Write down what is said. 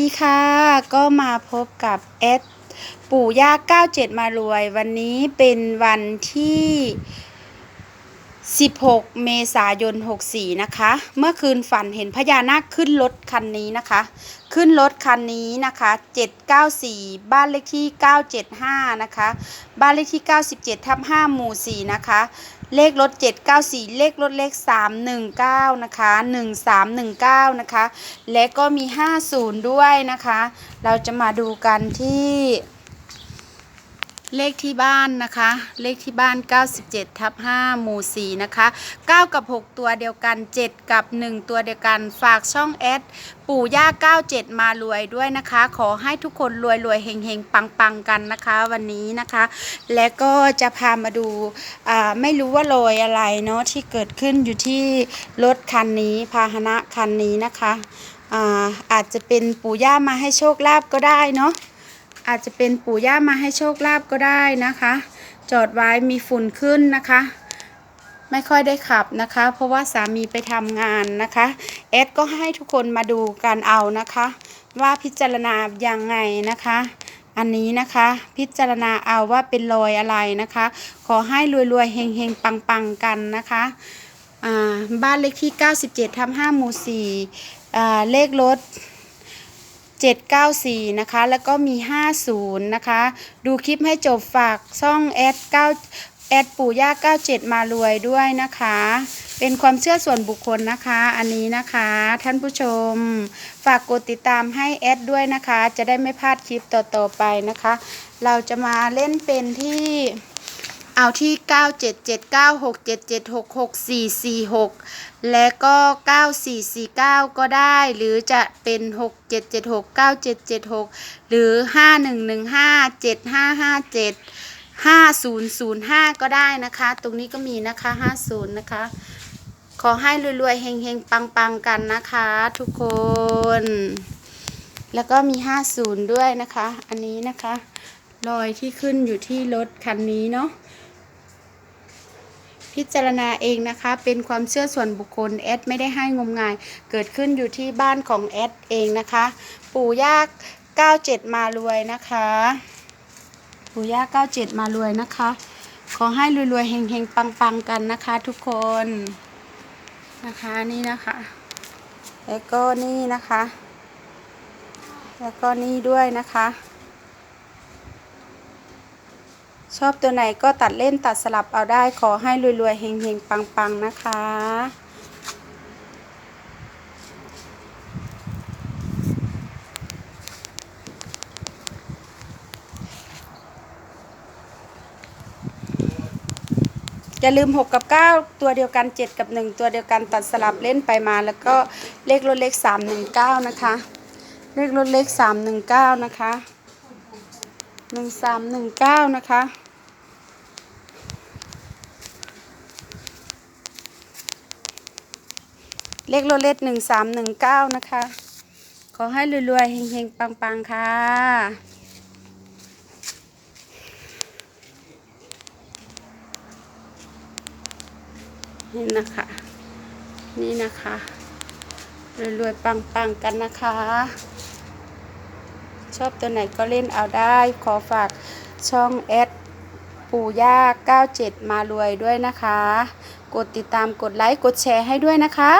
ดีค่ะ ก็มาพบกับแอดปู่ย่า 97 มารวย วันนี้เป็นวันที่ 16 เมษายน 64 นะคะ เมื่อคืนฝันเห็นพญานาคขึ้นรถคันนี้นะคะ ขึ้นรถคันนี้นะคะ 794 บ้านเลขที่ 975 นะคะ บ้านเลขที่ 97ทับ5หมู่ 4 นะคะ เลขรถ 794 เลขรถเลข 319 นะคะ 1319 นะคะ และก็มี 50 ด้วยนะคะ เราจะมาดูกันที่ เลขที่บ้านนะคะ เลขที่บ้าน 97ทับ5หมู่4นะคะ 9 กับ 6 ตัวเดียวกัน 7 กับ 1 ตัวเดียวกัน ฝากช่องแอดปู่ย่า 97 มารวยด้วยนะคะ ขอให้ทุกคนรวยรวยเฮงเฮงปังปังกันนะคะ วันนี้นะคะ และก็จะพามาดูไม่รู้ว่าโรยอะไรเนาะที่เกิดขึ้นอยู่ที่รถคันนี้พาหนะคันนี้นะคะอาอาจจะเป็นปู่ย่ามาให้โชคลาภก็ได้เนาะ อาจจะเป็นปู่ย่ามาให้โชคลาภก็ได้นะคะ จอดไว้มีฝุ่นขึ้นนะคะ ไม่ค่อยได้ขับนะคะ เพราะว่าสามีไปทำงานนะคะแอดก็ให้ทุกคนมาดูกันเอานะคะ ว่าพิจารณายังไงนะคะ อันนี้นะคะพิจารณาเอาว่าเป็นรอยอะไรนะคะ ขอให้รวยๆเฮงๆปังๆกันนะคะบ้านเลขที่ 97ทับ5หมู่4อ่เลขรถ 794 นะคะ แล้วก็มี 50 นะคะ ดูคลิปให้จบฝากช่องแอด9แอดปู่ย่า97 มารวยด้วยนะคะ เป็นความเชื่อส่วนบุคคลนะคะ อันนี้นะคะ ท่านผู้ชม ฝากกดติดตามให้แอดด้วยนะคะ จะได้ไม่พลาดคลิปต่อๆไปนะคะ เราจะมาเล่นเป็นที่ เอาที่ 977967766446 และก็ 9449 ก็ได้ หรือจะเป็น 6776 9776 หรือ 5115 7557 5005 ก็ได้นะคะ ตรงนี้ก็มีนะคะ 50 นะคะ ขอให้รวยๆเฮงๆ ปังๆ กันนะคะ ทุกคน แล้วก็มี 50 ด้วยนะคะ อันนี้นะคะ รอยที่ขึ้นอยู่ที่รถคันนี้เนาะพิจารณาเองนะคะ เป็นความเชื่อส่วนบุคคลแอดไม่ได้ให้งมงาย เกิดขึ้นอยู่ที่บ้านของแอดเองนะคะ ปู่ย่า97 มารวยนะคะ ปู่ย่า97 มารวยนะคะ ขอให้รวยๆเฮงๆปังๆกันนะคะทุกคนนะคะนี่นะคะ แล้วก็นี่นะคะ แล้วก็นี่ด้วยนะคะ ชอบตัวไหนก็ตัดเล่นตัดสลับเอาได้ขอให้รวยๆเฮงๆ ปังๆ นะคะ อย่าลืม 6 กับ 9 ตัวเดียวกัน 7 กับ 1 ตัวเดียวกันตัดสลับเล่นไปมา แล้วก็เลขรถเลข 319 นะคะ เลขรถเลข 319 นะคะ 1319 นะคะ เลขรเลขหนึ่งสามหนึ่งเก้านะคะ ขอให้รวยๆเฮงๆ ปังๆ ค่ะ นี่นะคะ นี่นะคะ รวยๆ ปังๆ กันนะคะ ชอบตัวไหนก็เล่นเอาได้ ขอฝากช่องแอดปู่ย่า 97 มารวยด้วยนะคะ กดติดตาม กดไลค์ กดแชร์ให้ด้วยนะคะ